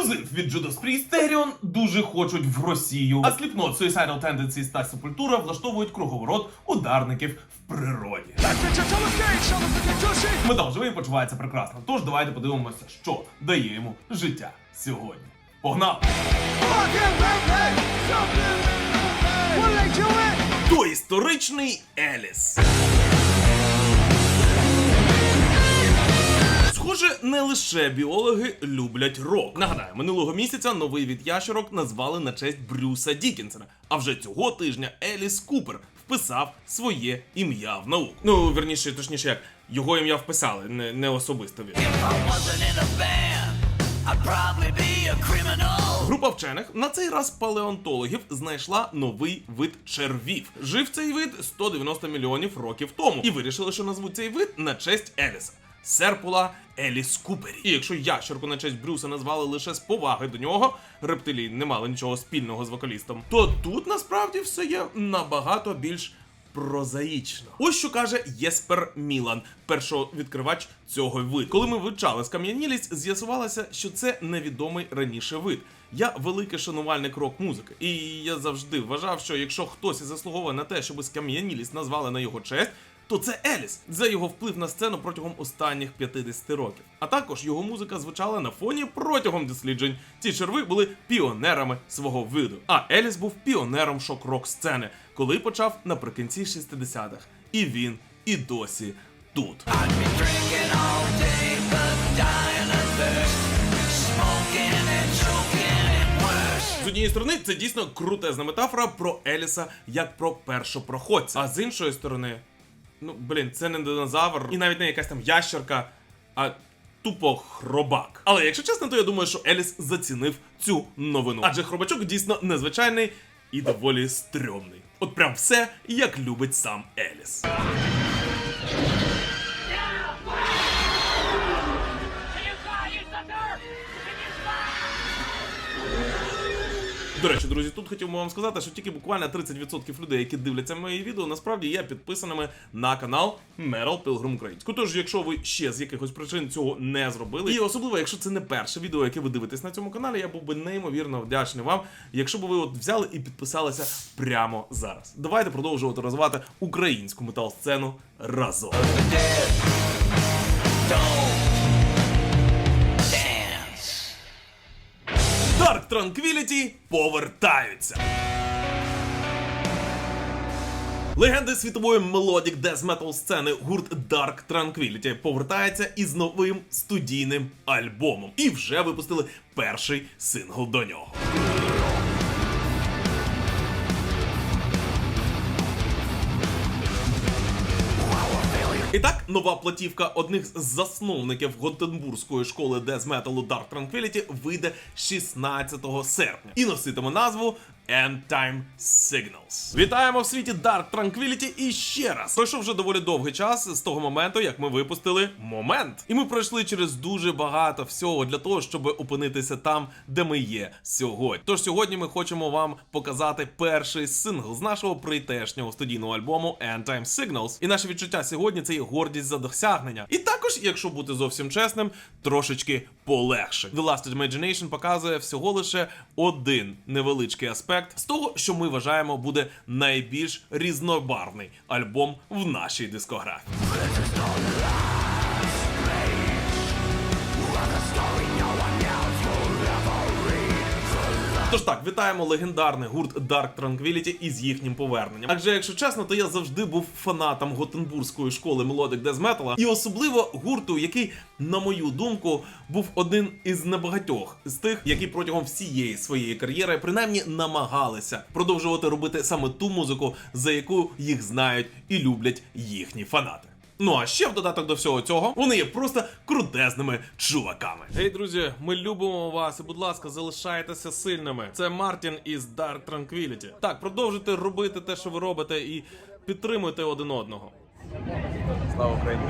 Ексклюзив від Judas Priest Therion дуже хочуть в Росію. А Slipknot, Suicidal Tendencies та Sepultura влаштовують круговорот ударників в природі. Метал живий почувається прекрасно. Тож давайте подивимося, що дає йому життя сьогодні. Погнали! Доісторичний Еліс. Схоже, не лише біологи люблять рок. Нагадаю, минулого місяця новий від ящерок назвали на честь Брюса Дікінсона. А вже цього тижня Еліс Купер вписав своє ім'я в науку. Ну, верніше, точніше, як його ім'я вписали, не, не особисто він. Група вчених на цей раз палеонтологів знайшла новий вид червів. Жив цей вид 190 мільйонів років тому, і вирішили, що назвуть цей вид на честь Еліса. Серпула Еліс Купері. І якщо ящерку на честь Брюса назвали лише з поваги до нього, рептилії не мали нічого спільного з вокалістом, то тут насправді все є набагато більш прозаїчно. Ось що каже Єспер Мілан, першовідкривач цього виду. Коли ми вивчали скам'янілість, з'ясувалося, що це невідомий раніше вид. Я великий шанувальник рок-музики, і я завжди вважав, що якщо хтось заслуговує на те, щоб скам'янілість назвали на його честь. То це Еліс за його вплив на сцену протягом останніх 50 років. А також його музика звучала на фоні протягом досліджень. Ці черви були піонерами свого виду. А Еліс був піонером шок-рок сцени, коли почав наприкінці 60-х. І він і досі тут. З однієї сторони, це дійсно крутезна метафора про Еліса як про першопроходця. А з іншої сторони, ну блін, це не динозавр і навіть не якась там ящерка, а тупо хробак. Але якщо чесно, то я думаю, що Еліс зацінив цю новину. Адже хробачок дійсно незвичайний і доволі стрьомний. От прям все, як любить сам Еліс. До речі, друзі, тут хотів би вам сказати, що тільки буквально 30% людей, які дивляться мої відео, насправді є підписаними на канал Metal Pilgrim Українську. Тож, якщо ви ще з якихось причин цього не зробили, і особливо, якщо це не перше відео, яке ви дивитесь на цьому каналі, я був би неймовірно вдячний вам, якщо б ви от взяли і підписалися прямо зараз. Давайте продовжувати розвивати українську метал-сцену разом. Don't Dark Tranquility повертаються. Легенди світової мелодік дез метал сцени гурт Dark Tranquility повертається із новим студійним альбомом. І вже випустили перший сингл до нього. І так, нова платівка одних з засновників Готенбурзької школи дезметалу Dark Tranquility вийде 16 серпня. І носитиме назву End Time Signals. Вітаємо в світі Dark Tranquility і ще раз. Пройшов вже доволі довгий час з того моменту, як ми випустили момент. І ми пройшли через дуже багато всього для того, щоб опинитися там, де ми є сьогодні. Тож сьогодні ми хочемо вам показати перший сингл з нашого прийдешнього студійного альбому End Time Signals. І наше відчуття сьогодні це є гордість за досягнення. І також, якщо бути зовсім чесним, трошечки полегше. The Last Imagination показує всього лише один невеличкий аспект з того, що ми вважаємо буде найбільш різнобарвний альбом в нашій дискографії. Тож так, вітаємо легендарний гурт Dark Tranquility із їхнім поверненням. Адже, якщо чесно, то я завжди був фанатом Готенбурзької школи Death Metal, і особливо гурту, який, на мою думку, був один із небагатьох з тих, які протягом всієї своєї кар'єри принаймні намагалися продовжувати робити саме ту музику, за яку їх знають і люблять їхні фанати. Ну а ще в додаток до всього цього вони є просто крутезними чуваками. Гей, друзі, ми любимо вас і, будь ласка, залишайтеся сильними. Це Мартін із Dark Tranquility. Так, продовжуйте робити те, що ви робите, і підтримуйте один одного. Слава Україні!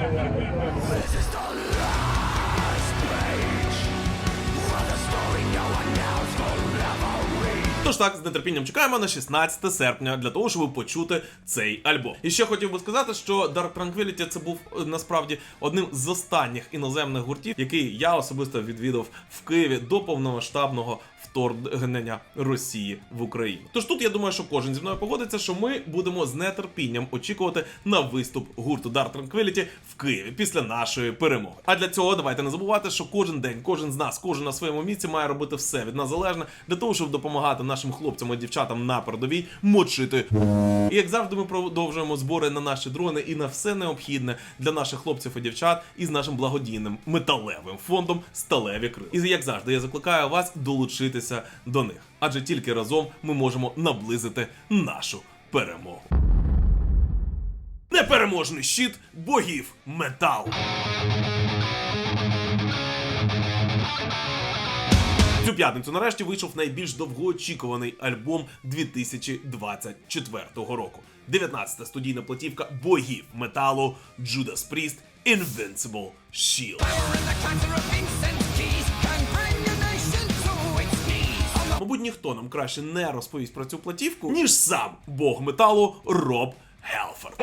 Так, з нетерпінням чекаємо на 16 серпня для того, щоб почути цей альбом. І ще хотів би сказати, що Dark Tranquility це був е, насправді одним з останніх іноземних гуртів, який я особисто відвідав в Києві до повномасштабного вторгнення Росії в Україну. Тож тут я думаю, що кожен зі мною погодиться, що ми будемо з нетерпінням очікувати на виступ гурту Dark Tranquillity в Києві після нашої перемоги. А для цього давайте не забувати, що кожен день, кожен з нас, кожен на своєму місці має робити все від нас залежне для того, щоб допомагати нашим хлопцям і дівчатам на передовій мочити. І як завжди, ми продовжуємо збори на наші дрони і на все необхідне для наших хлопців і дівчат із нашим благодійним металевим фондом Сталеві Крил. І як завжди, я закликаю вас долучитися до них, адже тільки разом ми можемо наблизити нашу перемогу. Непереможний щит богів металу. Цю п'ятницю нарешті вийшов найбільш довгоочікуваний альбом 2024 року. 19-та студійна платівка богів металу Judas Priest Invincible Shield. Мабуть, ніхто нам краще не розповість про цю платівку, ніж сам бог металу Роб Хелфорд.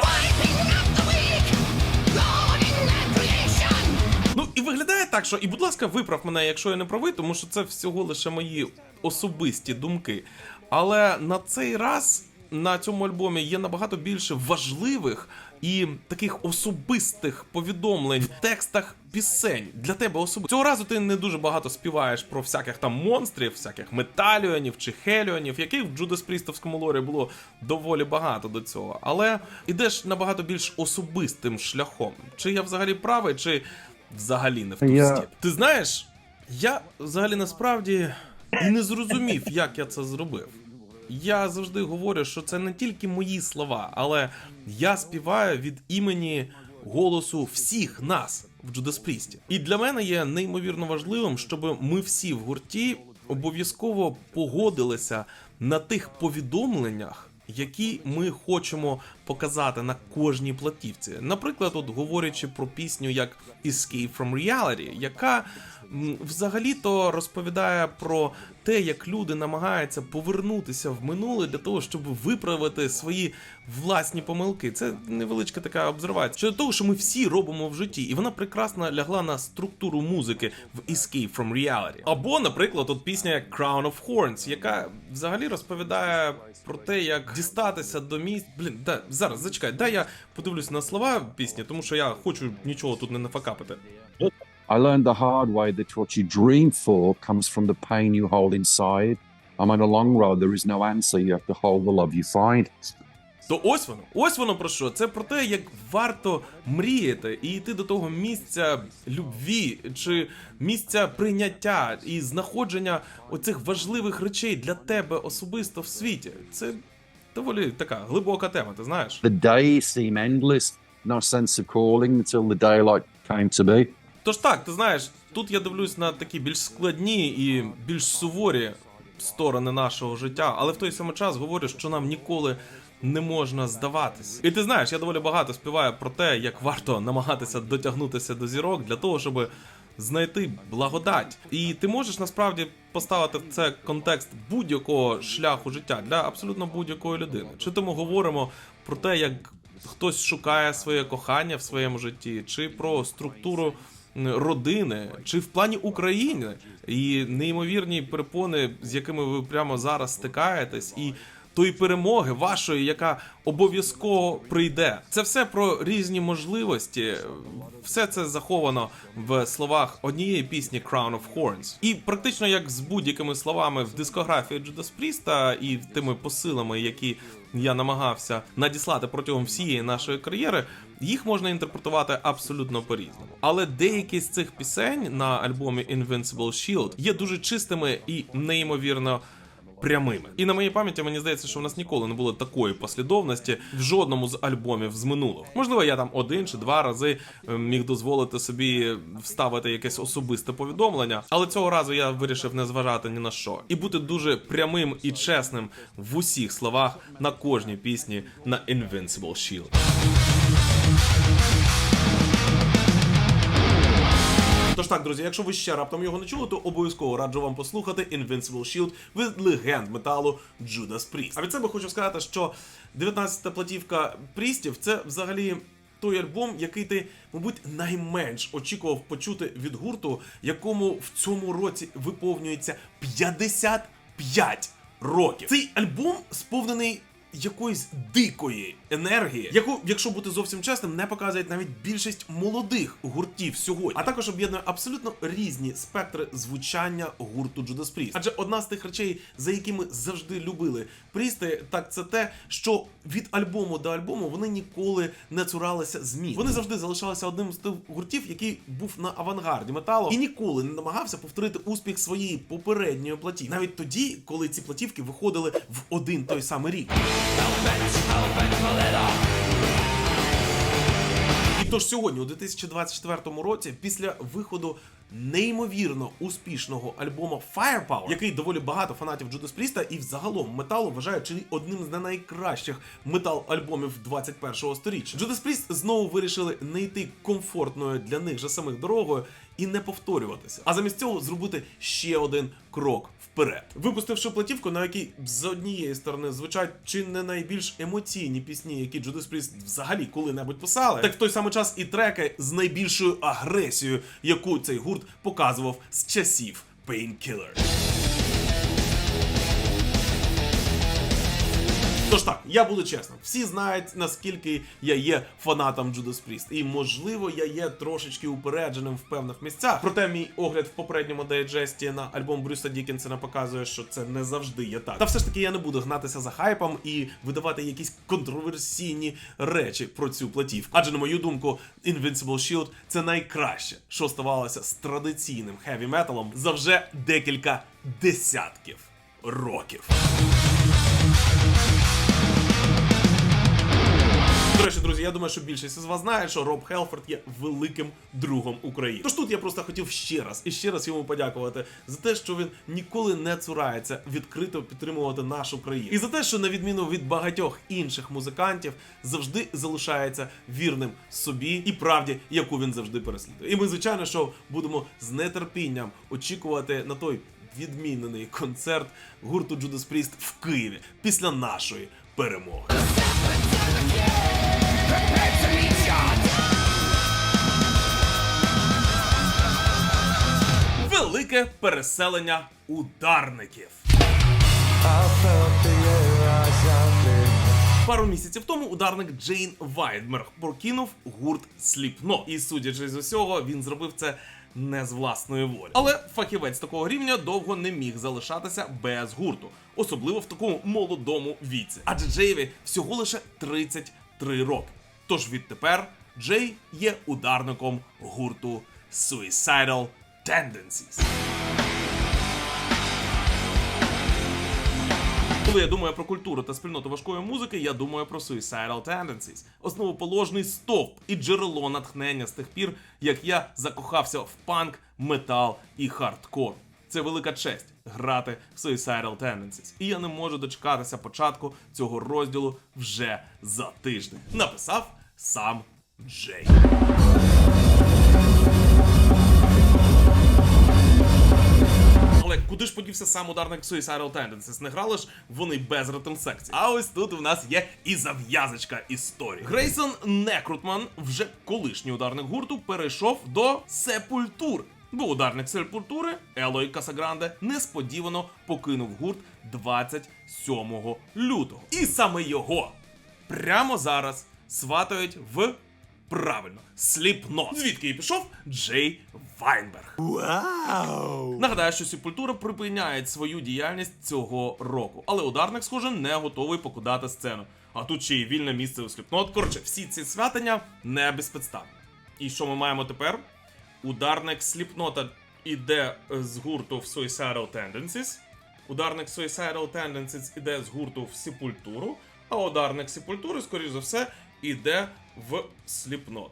Ну і виглядає так, що і будь ласка, виправ мене, якщо я не правий, тому що це всього лише мої особисті думки. Але на цей раз на цьому альбомі є набагато більше важливих і таких особистих повідомлень в текстах пісень для тебе особисто. Цього разу ти не дуже багато співаєш про всяких там монстрів, всяких металіонів чи хеліонів, яких в Джудас Прістовському лорі було доволі багато до цього. Але ідеш набагато більш особистим шляхом. Чи я взагалі правий, чи взагалі не в ту Я- стіп. Ти знаєш, я взагалі насправді і не зрозумів, як я це зробив. Я завжди говорю, що це не тільки мої слова, але я співаю від імені голосу всіх нас в Джудас Прісті. І для мене є неймовірно важливим, щоб ми всі в гурті обов'язково погодилися на тих повідомленнях, які ми хочемо показати на кожній платівці. Наприклад, от говорячи про пісню як Escape from Reality, яка взагалі-то розповідає про те, як люди намагаються повернутися в минуле для того, щоб виправити свої власні помилки. Це невеличка така обзервація щодо того, що ми всі робимо в житті, і вона прекрасно лягла на структуру музики в Escape from Reality. Або, наприклад, от пісня Crown of Horns, яка взагалі розповідає про те, як дістатися до місць. Блін, да, зараз зачекай, дай я подивлюсь на слова пісні, тому що я хочу нічого тут не нафакапити. I learned the hard way that what you dream for comes from the pain you hold inside. I'm on a long road. There is no answer. You have to hold the love you find. То ось воно, ось воно про що. Це про те, як варто мріяти і йти до того місця любві чи місця прийняття і знаходження оцих важливих речей для тебе особисто в світі. Це доволі така глибока тема, ти знаєш. The days seem endless. No sense of calling until the daylight came to be. Тож так, ти знаєш, тут я дивлюсь на такі більш складні і більш суворі сторони нашого життя, але в той самий час говорю, що нам ніколи не можна здаватись. І ти знаєш, я доволі багато співаю про те, як варто намагатися дотягнутися до зірок для того, щоб знайти благодать. І ти можеш насправді поставити в це контекст будь-якого шляху життя для абсолютно будь-якої людини. Чи то ми говоримо про те, як хтось шукає своє кохання в своєму житті, чи про структуру родини, чи в плані України і неймовірні перепони, з якими ви прямо зараз стикаєтесь, і тої перемоги вашої, яка обов'язково прийде. Це все про різні можливості. Все це заховано в словах однієї пісні Crown of Horns. І практично як з будь-якими словами в дискографії Judas Priest і тими посилами, які я намагався надіслати протягом всієї нашої кар'єри, їх можна інтерпретувати абсолютно по-різному. Але деякі з цих пісень на альбомі Invincible Shield є дуже чистими і неймовірно. Прямими. І на моїй пам'яті мені здається, що в нас ніколи не було такої послідовності в жодному з альбомів з минулого. Можливо, я там один чи два рази е, міг дозволити собі вставити якесь особисте повідомлення, але цього разу я вирішив не зважати ні на що і бути дуже прямим і чесним в усіх словах на кожній пісні на Invincible Shield. Тож так, друзі, якщо ви ще раптом його не чули, то обов'язково раджу вам послухати Invincible Shield від легенд металу Judas Priest. А від себе хочу сказати, що 19-та платівка Прістів це взагалі. Той альбом, який ти, мабуть, найменш очікував почути від гурту, якому в цьому році виповнюється 55 років. Цей альбом сповнений якоїсь дикої енергії, яку, якщо бути зовсім чесним, не показують навіть більшість молодих гуртів сьогодні, а також об'єднує абсолютно різні спектри звучання гурту Judas Priest. Адже одна з тих речей, за якими завжди любили Прісти, так це те, що від альбому до альбому вони ніколи не цуралися змін. Вони завжди залишалися одним з тих гуртів, який був на авангарді металу і ніколи не намагався повторити успіх своєї попередньої платівки. Навіть тоді, коли ці платівки виходили в один той самий рік. І тож сьогодні, у 2024 році, після виходу неймовірно успішного альбому Firepower, який доволі багато фанатів Judas Priest і взагалом металу вважають чи одним з найкращих метал-альбомів 21-го сторіччя. Judas Priest знову вирішили не йти комфортною для них же самих дорогою і не повторюватися, а замість цього зробити ще один крок вперед, випустивши платівку, на якій з однієї сторони звучать чи не найбільш емоційні пісні, які Judas Priest взагалі коли-небудь писали, так в той самий час і треки з найбільшою агресією, яку цей гурт показував з часів Painkiller. Тож так, я буду чесним, всі знають наскільки я є фанатом Judas Priest. І можливо я є трошечки упередженим в певних місцях. Проте мій огляд в попередньому дайджесті на альбом Брюса Дікінсона показує, що це не завжди є так. Та все ж таки я не буду гнатися за хайпом і видавати якісь контроверсійні речі про цю платівку. Адже на мою думку, Invincible Shield це найкраще, що ставалося з традиційним хеві металом за вже декілька десятків років. До речі, друзі, я думаю, що більшість із вас знає, що Роб Хелфорд є великим другом України. Тож тут я просто хотів ще раз і ще раз йому подякувати за те, що він ніколи не цурається відкрито підтримувати нашу країну. І за те, що на відміну від багатьох інших музикантів, завжди залишається вірним собі і правді, яку він завжди переслідує. І ми, звичайно, що будемо з нетерпінням очікувати на той відмінений концерт гурту Judas Priest в Києві після нашої перемоги. Велике переселення ударників. Пару місяців тому ударник Джейн Вайдмер прокинув гурт Slipknot. І судячи з усього, він зробив це не з власної волі. Але фахівець такого рівня довго не міг залишатися без гурту, особливо в такому молодому віці. Адже Джейві всього лише 33 роки. Тож відтепер Джей є ударником гурту Suicidal Tendencies. Коли я думаю про культуру та спільноту важкої музики, я думаю про Suicidal Tendencies, основоположний стовп і джерело натхнення з тих пір, як я закохався в панк, метал і хардкор. Це велика честь грати в Suicidal Tendencies. І я не можу дочекатися початку цього розділу вже за тиждень. Написав сам Джей. Але куди ж подівся сам ударник Suicidal Tendencies? Не грали ж вони без ритм секції. А ось тут у нас є і зав'язочка історії. Грейсон Некрутман, вже колишній ударник гурту, перейшов до Сепультур. Бо ударник Сепультури Елой Касагранде несподівано покинув гурт 27 лютого. І саме його прямо зараз сватають в правильно Slipknot. Звідки і пішов Джей Вайнберг. Вау! Нагадаю, що Сепультура припиняє свою діяльність цього року, але ударник, схоже, не готовий покидати сцену. А тут ще й вільне місце у Slipknot. Коротше, всі ці святання не безпідставні. І що ми маємо тепер? Ударник Сліпнота іде з гурту в Suicidal Tendencies. Ударник Suicidal Tendencies іде з гурту в Сепультуру, а ударник Сепультури, скоріш за все, іде в Slipknot.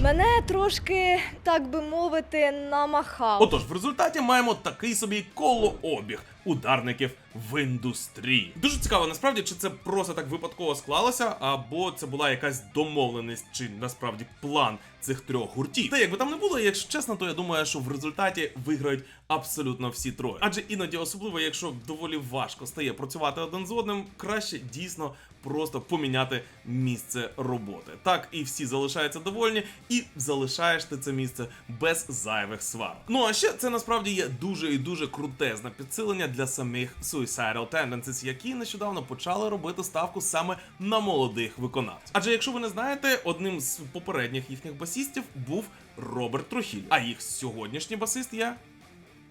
Мене трошки, так би мовити, намахав. Отож, в результаті маємо такий собі колообіг ударників в індустрії. Дуже цікаво, насправді, чи це просто так випадково склалося, або це була якась домовленість, чи насправді план цих трьох гуртів. Та як би там не було, якщо чесно, то я думаю, що в результаті виграють абсолютно всі троє. Адже іноді, особливо, якщо доволі важко стає працювати один з одним, краще дійсно просто поміняти місце роботи. Так і всі залишаються довольні, і залишаєш ти це місце без зайвих сварок. Ну а ще це насправді є дуже і дуже крутезне підсилення для самих Suicidal Tendencies, які нещодавно почали робити ставку саме на молодих виконавців. Адже якщо ви не знаєте, одним з попередніх їхніх басістів був Роберт Трухіль, а їх сьогоднішній басист є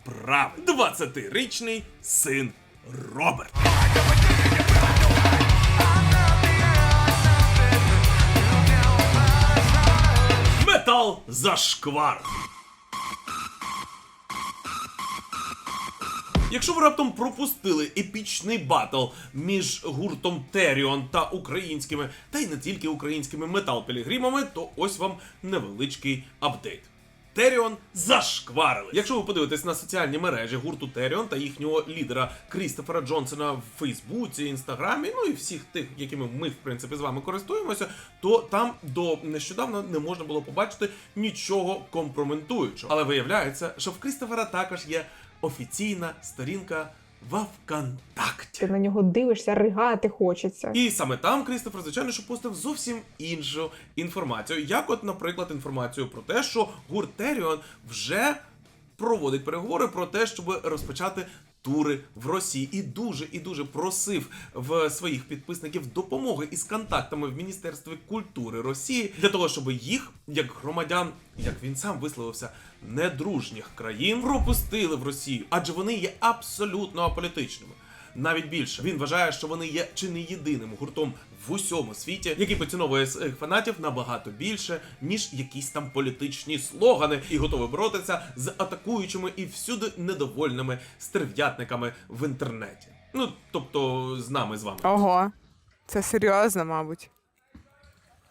правий 20-річний син Роберт. Метал зашквар. Якщо ви раптом пропустили епічний батл між гуртом Теріон та українськими, та й не тільки українськими метал-пілігримами, то ось вам невеличкий апдейт. Теріон зашкварили. Якщо ви подивитесь на соціальні мережі гурту Теріон та їхнього лідера Крістофера Джонсона в Фейсбуці, Інстаграмі, ну і всіх тих, якими ми в принципі з вами користуємося, то там до нещодавно не можна було побачити нічого компроментуючого. Але виявляється, що в Крістофера також є офіційна сторінка в ВКонтакті. Ти на нього дивишся, ригати хочеться. І саме там Крістофер, звичайно, що постив зовсім іншу інформацію. Як, от, наприклад, інформацію про те, що гурт Теріон вже проводить переговори про те, щоб розпочати. Тури в Росії і дуже і дуже просив в своїх підписників допомоги із контактами в Міністерстві культури Росії для того, щоб їх, як громадян, як він сам висловився, недружніх країн пропустили в Росію, адже вони є абсолютно аполітичними. Навіть більше він вважає, що вони є чи не єдиним гуртом в усьому світі, який поціновує своїх фанатів набагато більше, ніж якісь там політичні слогани, і готовий боротися з атакуючими і всюди недовольними стерв'ятниками в інтернеті. Ну тобто з нами з вами. Ого, це серйозно, мабуть.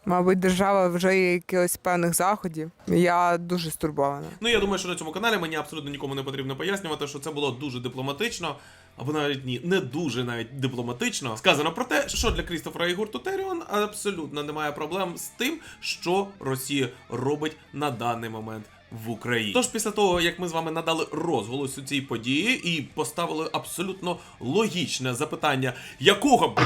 Мабуть, держава вже є якихось певних заходів. Я дуже стурбована. Ну я думаю, що на цьому каналі мені абсолютно нікому не потрібно пояснювати, що це було дуже дипломатично, або навіть ні, не дуже навіть дипломатично. Сказано про те, що для Крістофера і гурту Теріон абсолютно немає проблем з тим, що Росія робить на даний момент. В Україні. Тож після того, як ми з вами надали розголос у цій події і поставили абсолютно логічне запитання, якого б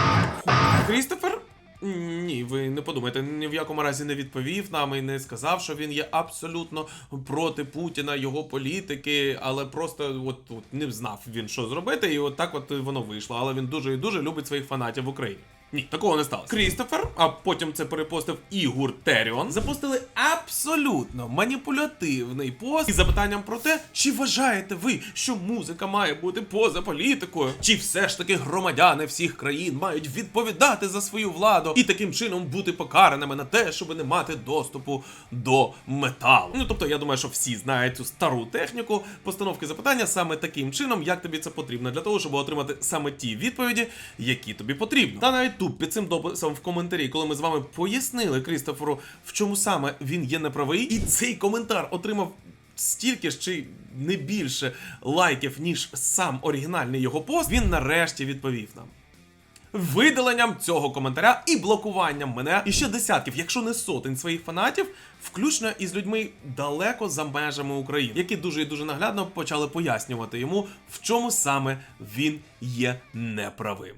Крістофер ні, ви не подумайте, ні в якому разі не відповів нам і не сказав, що він є абсолютно проти Путіна, його політики, але просто от, от не знав він, що зробити, і от так от воно вийшло. Але він дуже і дуже любить своїх фанатів в Україні. Ні, такого не сталося. Крістофер, а потім це перепостив Ігор Теріон, запустили абсолютно маніпулятивний пост із запитанням про те, чи вважаєте ви, що музика має бути поза політикою, чи все ж таки громадяни всіх країн мають відповідати за свою владу і таким чином бути покараними на те, щоб не мати доступу до металу. Ну тобто, я думаю, що всі знають цю стару техніку постановки запитання саме таким чином, як тобі це потрібно, для того, щоб отримати саме ті відповіді, які тобі потрібно. Та навіть тут під цим дописом в коментарі, коли ми з вами пояснили Крістоферу, в чому саме він є неправий, і цей коментар отримав. Стільки ж чи не більше лайків, ніж сам оригінальний його пост, він нарешті відповів нам видаленням цього коментаря і блокуванням мене і ще десятків, якщо не сотень своїх фанатів, включно із людьми далеко за межами України, які дуже і дуже наглядно почали пояснювати йому, в чому саме він є неправим.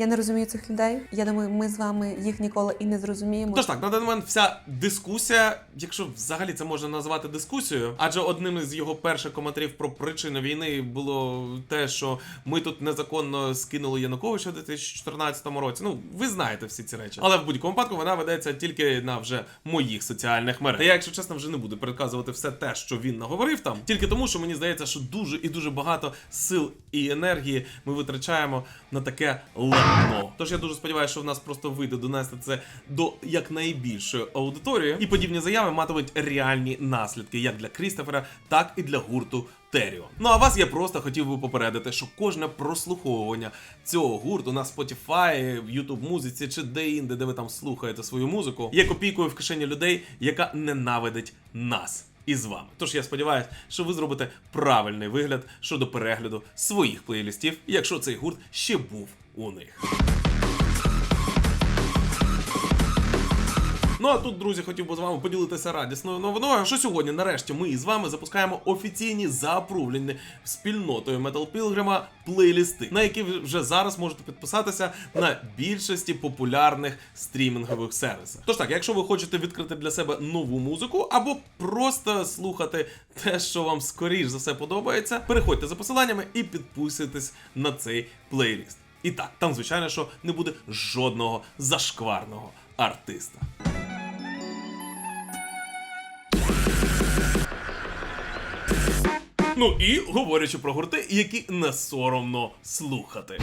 Я не розумію цих людей. Я думаю, ми з вами їх ніколи і не зрозуміємо. Тож так, на даний момент вся дискусія, якщо взагалі це можна назвати дискусією, адже одним із його перших коментарів про причину війни було те, що ми тут незаконно скинули Януковича у 2014 році. Ну, ви знаєте всі ці речі. Але в будь-якому випадку вона ведеться тільки на вже моїх соціальних мережах. Я, якщо чесно, вже не буду переказувати все те, що він наговорив там, тільки тому, що мені здається, що дуже і дуже багато сил і енергії ми витрачаємо на таке лайно. Тож я дуже сподіваюся, що в нас просто вийде донести це до якнайбільшої аудиторії, і подібні заяви матимуть реальні наслідки як для Крістофера, так і для гурту. Теріон. Ну а вас я просто хотів би попередити, що кожне прослуховування цього гурту на Spotify, в YouTube музиці чи де-інде, де ви там слухаєте свою музику, є копійкою в кишені людей, яка ненавидить нас. І з вами. Тож я сподіваюся, що ви зробите правильний вигляд щодо перегляду своїх плейлістів, якщо цей гурт ще був у них. Ну а тут, друзі, хотів би з вами поділитися радісною новиною. Що сьогодні, нарешті, ми із вами запускаємо офіційні заапрувлені спільнотою Metal Pilgrim плейлісти, на які вже зараз можете підписатися на більшості популярних стрімінгових сервісах. Тож так, якщо ви хочете відкрити для себе нову музику або просто слухати те, що вам скоріш за все подобається, переходьте за посиланнями і підписуйтесь на цей плейліст. І так, там, звичайно, що не буде жодного зашкварного артиста. Ну і говорячи про гурти, які не соромно слухати.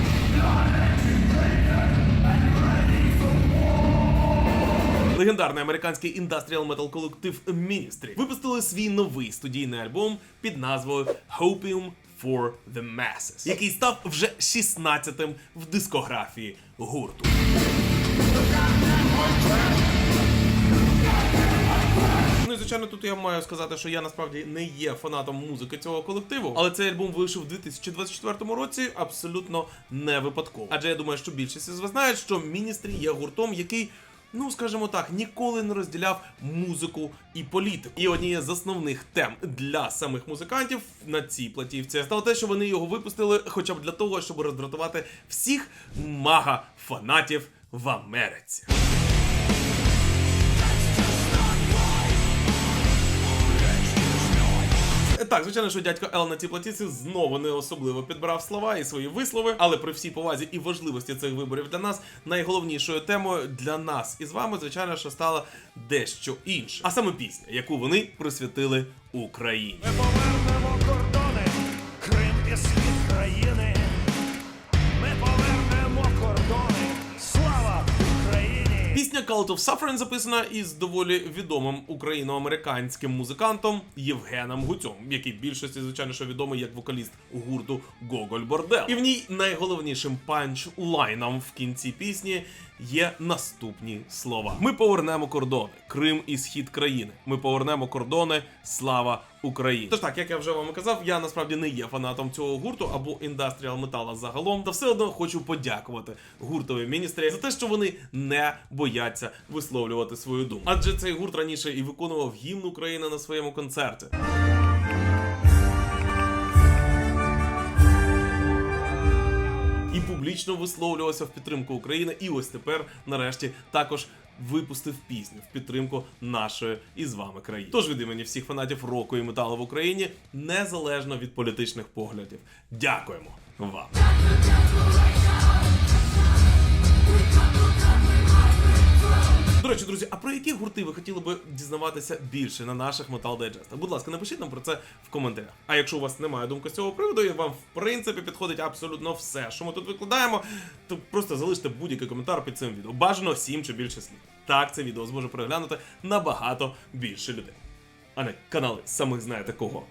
Легендарний американський індастріал метал колектив Ministry випустили свій новий студійний альбом під назвою Hopium for the Masses, який став вже 16-тим в дискографії гурту. І звичайно, тут я маю сказати, що я насправді не є фанатом музики цього колективу, але цей альбом вийшов у 2024 році абсолютно не випадково. Адже я думаю, що більшість із вас знають, що Міністрі є гуртом, який. Ну, скажімо так, ніколи не розділяв музику і політику. І однією з основних тем для самих музикантів на цій платівці стало те, що вони його випустили, хоча б для того, щоб роздратувати всіх мага-фанатів в Америці. Так, звичайно, що дядько Ел на цій платіці знову не особливо підбирав слова і свої вислови, але при всій повазі і важливості цих виборів для нас найголовнішою темою для нас і з вами, звичайно, що стало дещо інше. А саме пісня, яку вони присвятили Україні. Ми повернемо кордони, Крим і схід Пісня Cult of Suffering записана із доволі відомим україно-американським музикантом Євгеном Гуцьом, який більшості, звичайно, що відомий як вокаліст гурту Гоголь Бордел. І в ній найголовнішим панч-лайном в кінці пісні є наступні слова: Ми повернемо кордони, Крим і схід країни. Ми повернемо кордони. Слава Україні! Тож так, як я вже вам казав, я насправді не є фанатом цього гурту або індастріал метала загалом, та все одно хочу подякувати гуртові міністрі за те, що вони не бояться висловлювати свою думку. Адже цей гурт раніше і виконував гімн України на своєму концерті. Публічно висловлювався в підтримку України. І ось тепер, нарешті, також випустив пісню в підтримку нашої і з вами країни. Тож від імені всіх фанатів року і металу в Україні, незалежно від політичних поглядів. Дякуємо вам. До речі, друзі, а про які гурти ви хотіли би дізнаватися більше на наших Metal Digest? Будь ласка, напишіть нам про це в коментарях. А якщо у вас немає думки з цього приводу, і вам в принципі підходить абсолютно все, що ми тут викладаємо, то просто залиште будь-який коментар під цим відео. Бажано 7 чи більше слів. Так, це відео зможе переглянути набагато більше людей. А не канали самих знаєте кого.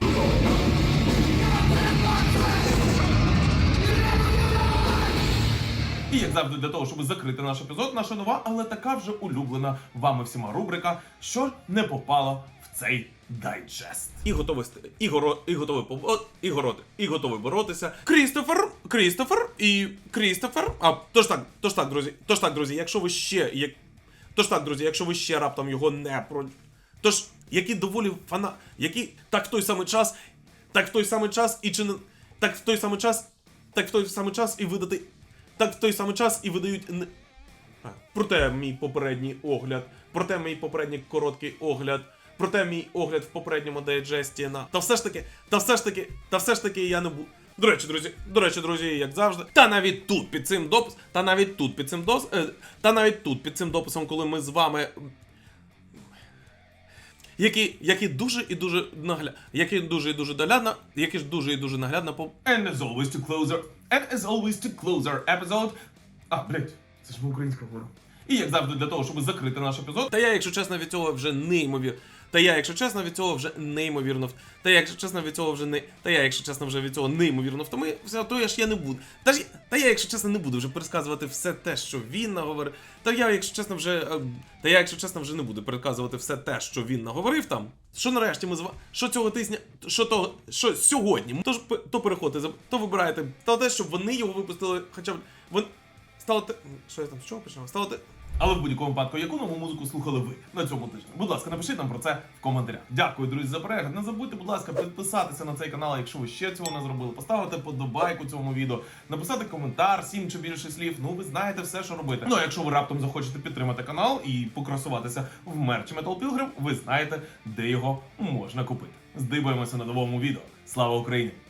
І як завжди, для того, щоб закрити наш епізод, наша нова, але така вже улюблена вами всіма рубрика, що не попало в цей дайджест. І готовий і, готовий побо- і гороти, і готовий боротися. Крістофер, Крістофер і Крістофер. А тож так, тож так, друзі, тож так, друзі, якщо ви ще як. Тож так, друзі, якщо ви ще раптом його не про. Тож, які доволі фана. Які так в той самий час, так в той самий час і чи не. Так в той самий час, так в той самий час і видати. Так в той самий час і видають. А, Проте мій попередній огляд, проте мій попередній короткий огляд, проте мій огляд в попередньому дайджесті на. Та все ж таки, та все ж таки, та все ж таки я не буду. До речі, друзі, до речі, друзі, як завжди. Та навіть тут під цим допис, та навіть тут під цим дос, е, та навіть тут під цим дописом, коли ми з вами які, які дуже і дуже нагля... які дуже і дуже наглядно, які ж дуже і дуже наглядно по And as always to closer, and as always to closer episode. А, блять, це ж ми українською говоримо. І як завжди, для того, щоб закрити наш епізод. Та я, якщо чесно, від цього вже неймовірно. Та я, якщо чесно, від цього вже неймовірно. Та я, якщо чесно, від цього вже не. Та я, якщо чесно, вже від цього неймовірно втомився, то я ж я не буду. Та ж та я, якщо чесно, не буду вже пересказувати все те, що він наговорив. Та я, якщо чесно, вже. е, Та я, якщо чесно, вже не буду переказувати все те, що він наговорив там. Що нарешті ми з. Що цього тисня. Що того. Що сьогодні. Тож то переходьте, за- то вибираєте. Та те, щоб вони його випустили, хоча б. Вон... Стало те. Що я там з чого почав? Стало те. Але в будь-якому випадку, яку нову музику слухали ви на цьому тижні? Будь ласка, напишіть нам про це в коментарях. Дякую, друзі, за перегляд. Не забудьте, будь ласка, підписатися на цей канал, якщо ви ще цього не зробили, поставити подобайку цьому відео, написати коментар, сім чи більше слів. Ну, ви знаєте все, що робити. Ну а якщо ви раптом захочете підтримати канал і покрасуватися в мерчі Metal Pilgrim, ви знаєте, де його можна купити. Здибаємося на новому відео. Слава Україні!